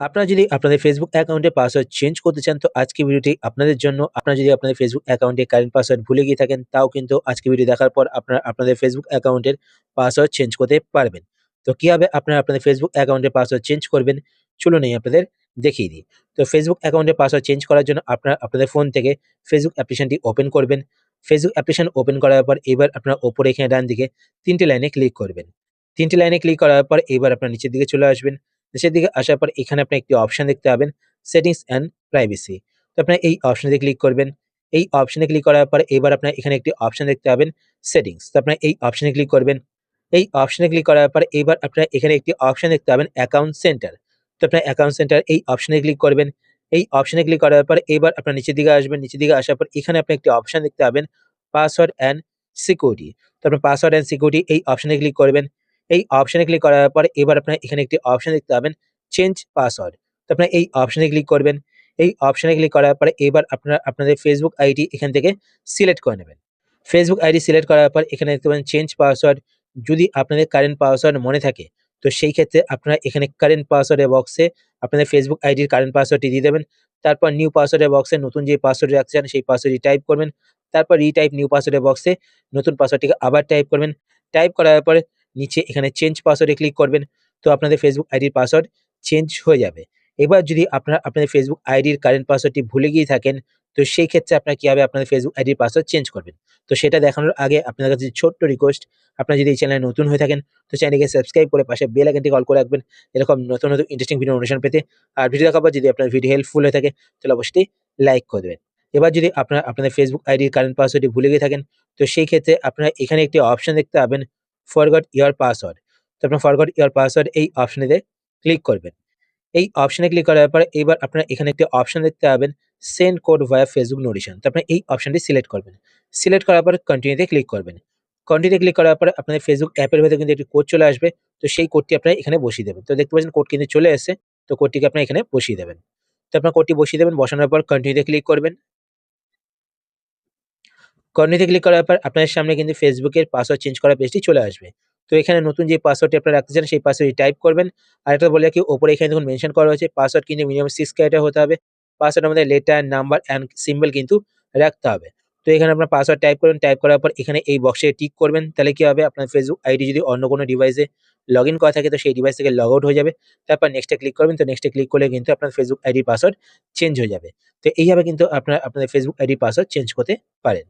আপনারা যদি আপনাদের ফেসবুক অ্যাকাউন্টের পাসওয়ার্ড চেঞ্জ করতে চান, তো আজকের ভিডিওটি আপনাদের জন্য। আপনারা যদি আপনাদের ফেসবুক অ্যাকাউন্টে কারেন্ট পাসওয়ার্ড ভুলে গিয়ে থাকেন, তাও কিন্তু আজকের ভিডিও দেখার পর আপনারা আপনাদের ফেসবুক অ্যাকাউন্টের পাসওয়ার্ড চেঞ্জ করতে পারবেন। তো কীভাবে আপনারা আপনাদের ফেসবুক অ্যাকাউন্টের পাসওয়ার্ড চেঞ্জ করবেন চলুন এই আপনাদের দেখিয়ে দিই। তো ফেসবুক অ্যাকাউন্টের পাসওয়ার্ড চেঞ্জ করার জন্য আপনারা আপনাদের ফোন থেকে ফেসবুক অ্যাপ্লিকেশনটি ওপেন করবেন। ফেসবুক অ্যাপ্লিকেশন ওপেন করার পর এবার আপনারা ওপরে এখানে ডান দিকে ৩ টে লাইনে ক্লিক করবেন। ৩ টে লাইনে ক্লিক করার পর এবার আপনারা নিচের দিকে চলে আসবেন। নিচের দিকে আসার পর এখানে আপনি একটি অপশন দেখতে পাবেন সেটিংস অ্যান্ড প্রাইভেসি। তো আপনারা এই অপশনে ক্লিক করবেন। এই অপশনে ক্লিক করার পর এবার আপনার এখানে একটি অপশন দেখতে পাবেন সেটিংস। তো আপনার এই অপশনে ক্লিক করবেন। এই অপশনে ক্লিক করার পর এবার আপনার এখানে একটি অপশন দেখতে পাবেন অ্যাকাউন্ট সেন্টার। তো আপনার অ্যাকাউন্ট সেন্টার এই অপশনে ক্লিক করবেন। এই অপশনে ক্লিক করার পর এবার আপনার নিচের দিকে আসবেন। নিচের দিকে আসার পর এখানে আপনি একটি অপশন দেখতে পাবেন পাসওয়ার্ড অ্যান্ড সিকিউরিটি। তো আপনার পাসওয়ার্ড অ্যান্ড সিকিউরিটি এই অপশনে ক্লিক করবেন। এই অপশনে ক্লিক করার পর এবার আপনারা এখানে একটি অপশন দেখতে পাবেন চেঞ্জ পাসওয়ার্ড। তো আপনার এই অপশনে ক্লিক করবেন। এই অপশনে ক্লিক করার পরে এবার আপনারা, আপনাদের ফেসবুক আইডি এখান থেকে সিলেক্ট করে নেবেন। ফেসবুক আইডি সিলেক্ট করার পর এখানে দেখতে পাবেন চেঞ্জ পাসওয়ার্ড। যদি আপনাদের কারেন্ট পাসওয়ার্ড মনে থাকে, তো সেই ক্ষেত্রে আপনারা এখানে কারেন্ট পাসওয়ার্ডের বক্সে আপনাদের ফেসবুক আইডির কারেন্ট পাসওয়ার্ডটি দিয়ে দেবেন। তারপর নিউ পাসওয়ার্ডের বক্সে নতুন যে পাসওয়ার্ড রাখতে চান, সেই পাসওয়ার্ডটি টাইপ করবেন। তারপর রিটাইপ নিউ পাসওয়ার্ডের বক্সে নতুন পাসওয়ার্ডটিকে আবার টাইপ করবেন। টাইপ করার পরে নিচে এখানে চেঞ্জ পাসওয়ার্ডে ক্লিক করবেন। তো আপনাদের ফেসবুক আইডির পাসওয়ার্ড চেঞ্জ হয়ে যাবে। এবার যদি আপনারা আপনাদের ফেসবুক আইডির কারেন্ট পাসওয়ার্ডটি ভুলে গিয়ে থাকেন তো সেই ক্ষেত্রে আপনারা কীভাবে আপনাদের ফেসবুক আইডির পাসওয়ার্ড চেঞ্জ করবেন। তো সেটা দেখানোর আগে আপনাদের কাছে ছোট্ট রিকোয়েস্ট আপনারা যদি এই চ্যানেলে নতুন হয়ে থাকেন তো চ্যানেলকে সাবস্ক্রাইব করে পাশে বেল আইকনটি কল করে রাখবেন এরকম নতুন, নতুন ইন্টারেস্টিং ভিডিও অনুষ্ঠান পেতে। আর ভিডিও দেখার পর যদি আপনার ভিডিও হেল্পফুল হয়ে থাকে তাহলে অবশ্যই লাইক করে দেবেন। এবার যদি আপনারা আপনাদের ফেসবুক আইডির কারেন্ট পাসওয়ার্ডটি ভুলে গিয়ে থাকেন তো সেই ক্ষেত্রে আপনারা এখানে একটি অপশন দেখতে পাবেন ফরগট ইয়ার পাসওয়ার্ড। তো আপনার ফরগট ইয়ার পাসওয়ার্ড এই অপশনেতে ক্লিক করবেন। এই অপশনে ক্লিক করার পর এবার আপনারা এখানে একটি অপশন দেখতে পাবেন send code via Facebook notification. তো আপনারা এই অপশনটি সিলেক্ট করবেন। সিলেক্ট করার পর কন্টিনিউতে ক্লিক করবেন। কন্টিনিউ ক্লিক করার পরে আপনাদের ফেসবুক অ্যাপের ভেতরে কিন্তু একটি কোড চলে আসবে। তো সেই কোডটি আপনারা এখানে বসিয়ে দেবেন। তো দেখতে পাচ্ছেন কোড কিন্তু চলে এসেছে। তো কোডটিকে আপনারা এখানে বসিয়ে দেবেন। তো আপনার কোডটি বসিয়ে দেবেন। বসানোর পর কন্টিনিউতে ক্লিক করবেন। কন্টিনিউ তে ক্লিক করার পর আপনাদের সামনে কিন্তু ফেসবুকের পাসওয়ার্ড চেঞ্জ করার পেজটি চলে আসবে। তো এখানে নতুন যে পাসওয়ার্ডটি আপনারা রাখতে চান সেই পাসওয়ার্ডটি টাইপ করবেন। আর একটা বলে রাখি ওপরে এখানে দেখুন মেনশন করা হয়েছে পাসওয়ার্ড কিন্তু মিনিমাম 6 ক্যারেক্টার হতে হবে। পাসওয়ার্ডের মধ্যে লেটার, নাম্বার অ্যান্ড সিম্বল কিন্তু রাখতে হবে। তো এখানে আপনার পাসওয়ার্ড টাইপ করবেন। টাইপ করার পর এখানে এই বক্সে টিক করবেন। তাহলে কি হবে আপনার ফেসবুক আইডি যদি অন্য কোনো ডিভাইসে লগ ইন করা থাকে তো সেই ডিভাইস থেকে লগ আউট হয়ে যাবে। তারপর নেক্সট ক্লিক করবেন। তো নেক্সট ক্লিক করলে কিন্তু আপনার ফেসবুক আইডির পাসওয়ার্ড চেঞ্জ হয়ে যাবে। তো এইভাবে কিন্তু আপনারা আপনাদের ফেসবুক আইডির পাসওয়ার্ড চেঞ্জ করতে পারেন।